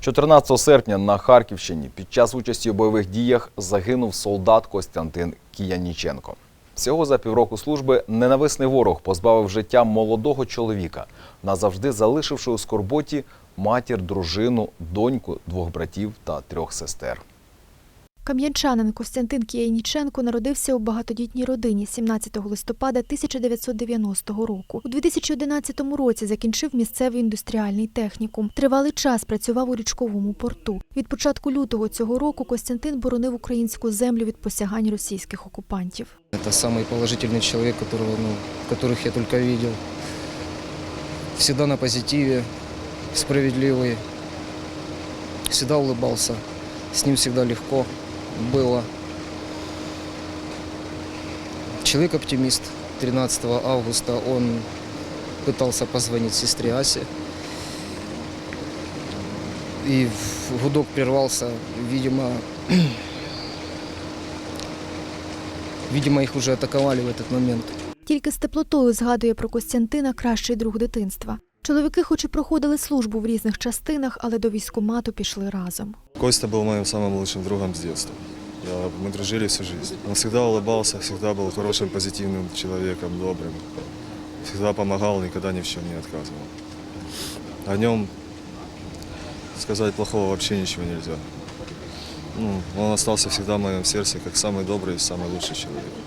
14 серпня на Харківщині під час участі у бойових діях загинув солдат Костянтин Кіяніченко. Всього за півроку служби ненависний ворог позбавив життя молодого чоловіка, назавжди залишивши у скорботі матір, дружину, доньку, двох братів та трьох сестер. Кам'янчанин Костянтин Кіяніченко народився у багатодітній родині 17 листопада 1990 року. У 2011 році закінчив місцевий індустріальний технікум. Тривалий час працював у річковому порту. Від початку лютого цього року Костянтин боронив українську землю від посягань російських окупантів. Это самый положительный человек, которого, ну, которых я только видел. Всегда на позитиве, справедливый, всегда улыбался. С ним всегда легко было. Человек-оптимист. 13 августа он пытался позвонить сестре Асе. И гудок прервался, видимо, видимо, их уже атаковали в этот момент. Тільки з теплотою згадує про Костянтина кращий друг дитинства. Чоловіки, хоч і проходили службу в різних частинах, але до військкомату пішли разом. Костя был моим самым лучшим другом с детства. Я- Мы дружили всю жизнь. Он всегда улыбался, всегда был хорошим, позитивным человеком, добрым. Всегда помогал, никогда ни в чем не отказывал. О нем сказать плохого вообще ничего нельзя. Ну, он остался всегда в моем сердце как самый добрый и самый лучший человек.